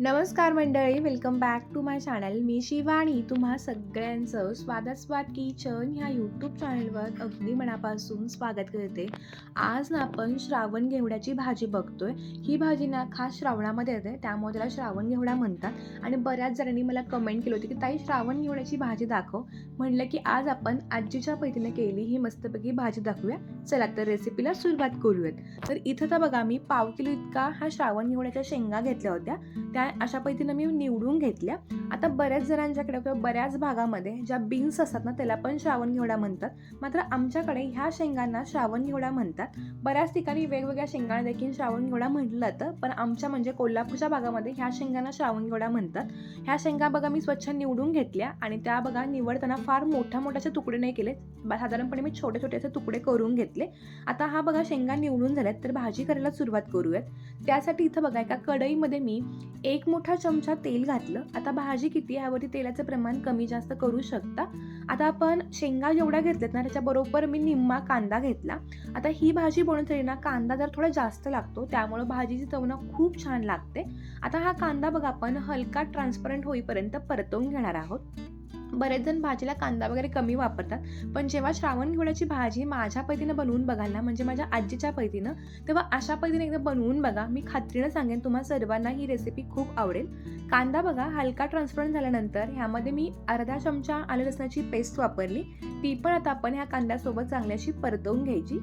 नमस्कार मंडळी welcome back to my channel मी शिवाणी तुम्हा सगळ्यांचं स्वादास्वाद किचन ह्या यूट्यूब चॅनलवर अगदी मनापासून स्वागत करते. आज ना आपण श्रावण घेवड्याची भाजी बघतोय. ही भाजी ना खास श्रावणामध्ये येते त्यामुळे त्याला श्रावण घेवडा म्हणतात. आणि बऱ्याच जणांनी मला कमेंट केली होती की ताई श्रावण घेवड्याची भाजी दाखव. म्हणलं की आज आपण आजीच्या पैतीने केली ही मस्तपैकी भाजी दाखवूया. चला तर रेसिपीला सुरुवात करूयात. तर इथं तर बघा मी पाव किलो इतका हा श्रावण घेवड्याच्या शेंगा घेतल्या होत्या. त्या अशा पद्धतीनं मी निवडून घेतल्या. आता बऱ्याच जणांच्याकडे किंवा बऱ्याच भागामध्ये ज्या बीन्स असतात ना त्याला पण श्रावण घेवडा म्हणतात. मात्र आमच्याकडे ह्या शेंगांना श्रावण घेवडा म्हणतात. बऱ्याच ठिकाणी वेगवेगळ्या शेंगांना देखील श्रावण घेवडा म्हटलं जातं पण आमच्या म्हणजे कोल्हापूरच्या भागामध्ये ह्या शेंगांना श्रावण घेवडा म्हणतात. ह्या शेंगा बघा मी स्वच्छ निवडून घेतल्या आणि त्या बघा निवडताना फार मोठ्या मोठ्याचे तुकडे नाही केले साधारणपणे मी छोटे छोटे असे तुकडे करून घेतले. आता हा बघा शेंगा निवडून झाल्यात तर भाजी करायला सुरुवात करूयात. त्यासाठी इथं बघा एका कढईमध्ये मी एक एक मोठा चमचा तेल घातलं. आता भाजी किती यावरती तेलाचं प्रमाण कमी जास्त करू शकता. आता आपण शेंगा जेवढ्या घेतल्यात ना त्याच्याबरोबर मी निम्मा कांदा घेतला. आता ही भाजी बनवण्यासाठी ना कांदा जर थोडा जास्त लागतो त्यामुळं भाजीची चव ना खूप छान लागते. आता हा कांदा बघा आपण हलका ट्रान्सपरंट होईपर्यंत परतवून घेणार आहोत. बरेच जण भाजीला कांदा वगैरे कमी वापरतात पण जेव्हा श्रावण घेवड्याची भाजी माझ्या पद्धतीनं बनवून बघाल ना म्हणजे माझ्या आजीच्या पद्धतीनं तेव्हा अशा पद्धतीने एकदा बनवून बघा. मी खात्रीनं सांगेन तुम्हा सर्वांना ही रेसिपी खूप आवडेल. कांदा बघा हलका ट्रान्सपरंट झाल्यानंतर ह्यामध्ये मी अर्धा चमचा आलं लसणाची पेस्ट वापरली. ती पण आता आपण ह्या कांद्यासोबत चांगल्याशी परतवून घ्यायची.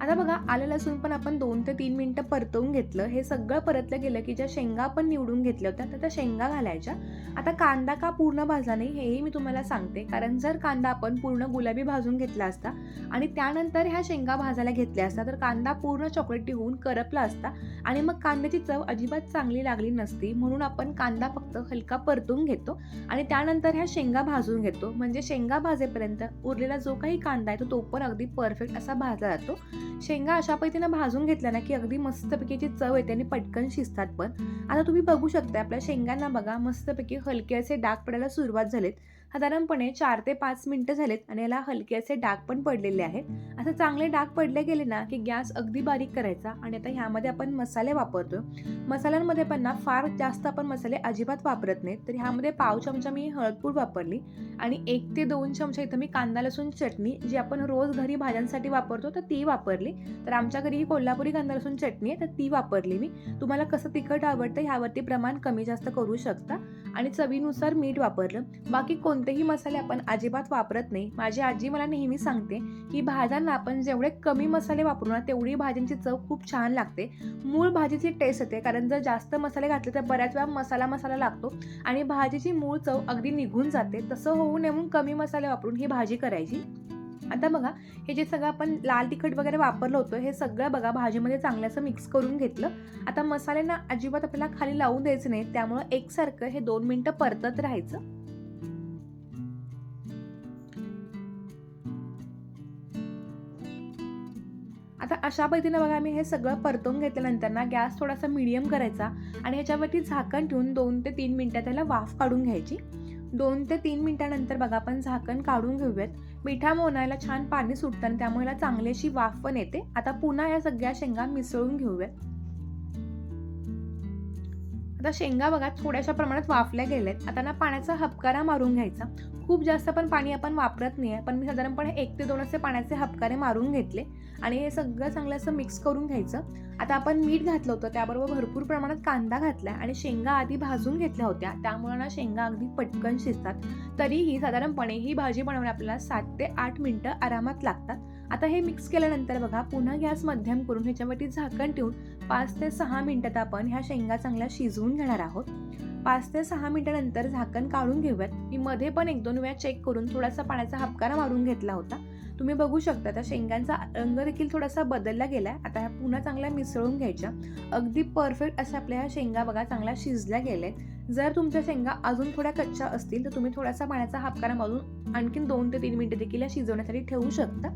आता बघा आलं लसूण पण आपण दोन ते तीन मिनटं परतवून घेतलं. हे सगळं परतलं गेलं की ज्या शेंगा आपण निवडून घेतल्या होत्या तर त्या शेंगा घालायच्या. आता कांदा का पूर्ण भाजला नाही हेही मी तुम्हाला सांगते. कारण जर कांदा आपण पूर्ण गुलाबी भाजून घेतला असता आणि त्यानंतर ह्या शेंगा भाजायला घेतल्या असता तर कांदा पूर्ण चॉकलेटी होऊन करपला असता आणि मग कांद्याची चव अजिबात चांगली लागली नसती. म्हणून आपण कांदा फक्त हलका परतून घेतो आणि त्यानंतर ह्या शेंगा भाजून घेतो. म्हणजे शेंगा भाजेपर्यंत उरलेला जो काही कांदा आहे तो तो पण अगदी परफेक्ट असा भाजला जातो. शेंगा अशा पद्धतीनं भाजून घेतल्या ना की अगदी मस्तपैकी चव येते आणि पटकन शिजतात पण. आता तुम्ही बघू शकता आपल्या शेंगांना बघा मस्तपैकी हलके असे डाग पडायला सुरुवात झालेत. साधारणपणे चार ते पाच मिनटं झालेत आणि याला हलके असे डाग पण पडलेले आहेत. असं चांगले डाग पडले गेले ना की गॅस अगदी बारीक करायचा आणि आता ह्यामध्ये आपण मसाले वापरतो मसाल्यांमध्ये पण ना फार जास्त आपण मसाले अजिबात वापरत नाहीत. तर ह्यामध्ये पाव चमचा मी हळदपूड वापरली आणि एक ते दोन चमचा इथं मी कांदा लसूण चटणी जी आपण रोज घरी भाज्यांसाठी वापरतो तर ती वापरली. तर आमच्या घरी ही कोल्हापुरी कांदा लसूण चटणी आहे तर ती वापरली मी. तुम्हाला कसं तिखट आवडतं ह्यावरती प्रमाण कमी जास्त करू शकता आणि चवीनुसार मीठ वापरलं. बाकी कोणतेही मसाले आपण अजिबात वापरत नाही. माझी आजी मला नेहमी सांगते की भाज्यांना आपण जेवढे कमी मसाले वापरू ना तेवढी भाज्यांची चव खूप छान लागते. मूळ भाजीची टेस्ट येते कारण जर जास्त मसाले घातले तर बऱ्याच वेळा मसाला मसाला लागतो आणि भाजीची मूळ चव अगदी निघून जाते. तसं होऊ नये म्हणून कमी मसाले वापरून ही भाजी करायची. आता बघा हे जे सगळं आपण लाल तिखट वगैरे वापरलं होतं हे सगळं बघा भाजीमध्ये चांगलं असं मिक्स करून घेतलं. आता मसाल्यांना अजिबात आपल्याला खाली लावून द्यायचं नाही त्यामुळं एकसारखं हे दोन मिनटं परतत राहायचं. आता अशा पद्धतीनं बघा मी हे सगळं परतून घेतल्यानंतर ना गॅस थोडासा मिडियम करायचा आणि ह्याच्यावरती झाकण ठेवून दोन ते तीन मिनटं त्याला वाफ काढून घ्यायची. दोन ते तीन मिनटानंतर बघा आपण झाकण काढून घेऊयात. मिठा मोनायला छान पाणी सुटतं आणि त्यामुळे याला चांगली अशी वाफ पण येते. आता पुन्हा या सगळ्या शेंगा मिसळून घेऊयात. आता शेंगा बघा थोड्याशा प्रमाणात वाफल्या गेल्यात आता ना पाण्याचा हपकारा मारून घ्यायचा. खूप जास्त पण पाणी आपण वापरत नाही आहे पण मी साधारणपणे एक ते दोन असे पाण्याचे हपकारे मारून घेतले आणि हे सगळं चांगलं असं मिक्स करून घ्यायचं. आता आपण मीठ घातलं होतं त्याबरोबर भरपूर प्रमाणात कांदा घातला आणि शेंगा आधी भाजून घेतल्या होत्या. त्यामुळे ना शेंगा अगदी पटकन शिजतात. तरीही साधारणपणे ही भाजी बनवण्याला आपल्याला सात ते आठ मिनटं आरामात लागतात. आता हे मिक्स केल्यानंतर बघा पुन्हा गॅस मध्यम करून ह्याच्यावरती झाकण ठेवून पाच ते सहा मिनिटात आपण ह्या शेंगा चांगल्या शिजवून घेणार आहोत. पाच ते सहा मिनिटानंतर झाकण काढून घेऊयात. मी मध्ये पण एक दोन वेळा चेक करून थोडासा पाण्याचा हपकारा मारून घेतला होता. तुम्ही बघू शकता त्या शेंगांचा रंग देखील थोडासा बदलला गेला आहे आता ह्या पुन्हा चांगल्या मिसळून घ्यायच्या. अगदी परफेक्ट अशा आपल्या ह्या शेंगा बघा चांगल्या शिजल्या गेल्या आहेत जर तुमच्या शेंगा अजून थोड्या कच्च्या असतील तर तुम्ही थोडासा पाण्याचा हापकारा मारून आणखीन दोन ते तीन मिनटं देखील या शिजवण्यासाठी ठेवू शकता.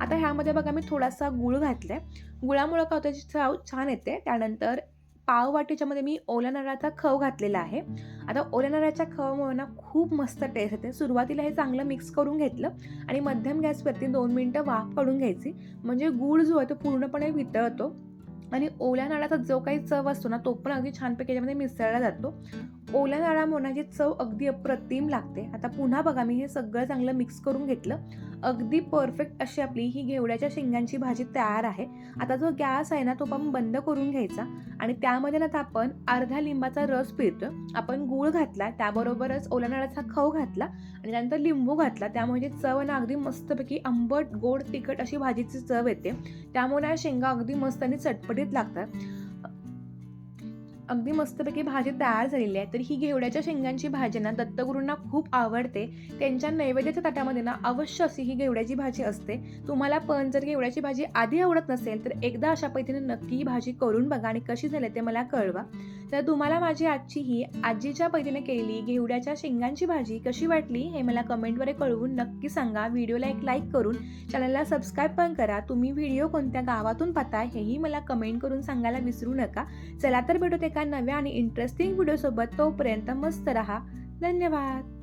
आता ह्यामध्ये बघा मी थोडासा गुळ घातलाय. गुळामुळं का त्याची चव छान येते. त्यानंतर पाव वाटीच्यामध्ये मी ओल्या नारळाचा खव घातलेला आहे. आता ओल्या नारळाच्या खवामुळे ना खूप मस्त टेस्ट येते. सुरुवातीला हे चांगलं मिक्स करून घेतलं आणि मध्यम गॅसवरती दोन मिनटं वाफ काढून घ्यायची. म्हणजे गूळ जो आहे तो पूर्णपणे वितळतो. आणि ओल्या नाळाचा जो काही चव असतो ना तो पण अगदी छानपैकी याच्यामध्ये मिसळला जातो. ओल्या नारळामुळे चव अगदी अप्रतिम लागते. आता पुन्हा बघा मी हे सगळं चांगलं मिक्स करून घेतलं. अगदी परफेक्ट अशी आपली ही घेवड्याच्या शेंगांची भाजी तयार आहे. आता जो गॅस आहे ना तो आपण बंद करून घ्यायचा. आणि त्यामध्ये ना आपण अर्धा लिंबाचा रस पिळतो आपण गूळ घातला त्याबरोबरच ओला नळाचा खव घातला आणि त्यानंतर लिंबू घातला. त्यामुळे चव ना अगदी मस्तपैकी आंबट गोड तिखट अशी भाजीची चव येते. त्यामुळे शेंगा अगदी मस्त आणि चटपटीत लागतात. अगदी मस्तपैकी भाजी तयार झालेली आहे. तर ही घेवड्याच्या शेंगांची भाजी ना दत्तगुरूंना खूप आवडते. त्यांच्या नैवेद्याच्या ताटामध्ये ना अवश्य अशी ही घेवड्याची भाजी असते. तुम्हाला पण जर घेवड्याची भाजी आधी आवडत नसेल तर एकदा अशा पद्धतीने नक्की ही भाजी करून बघा आणि कशी झाली ते मला कळवा. तर तुम्हाला माझी आजची ही आजीच्या पद्धतीने केलेली घेवड्याच्या शेंगांची भाजी कशी वाटली हे मला कमेंटद्वारे कळवून नक्की सांगा. व्हिडिओला एक लाईक करून चॅनलला सबस्क्राईब पण करा. तुम्ही व्हिडिओ कोणत्या गावातून पाहताय हेही मला कमेंट करून सांगायला विसरू नका. चला तर भेटूत एका नव्या आणि इंटरेस्टिंग व्हिडिओसोबत तोपर्यंत मस्त रहा. धन्यवाद.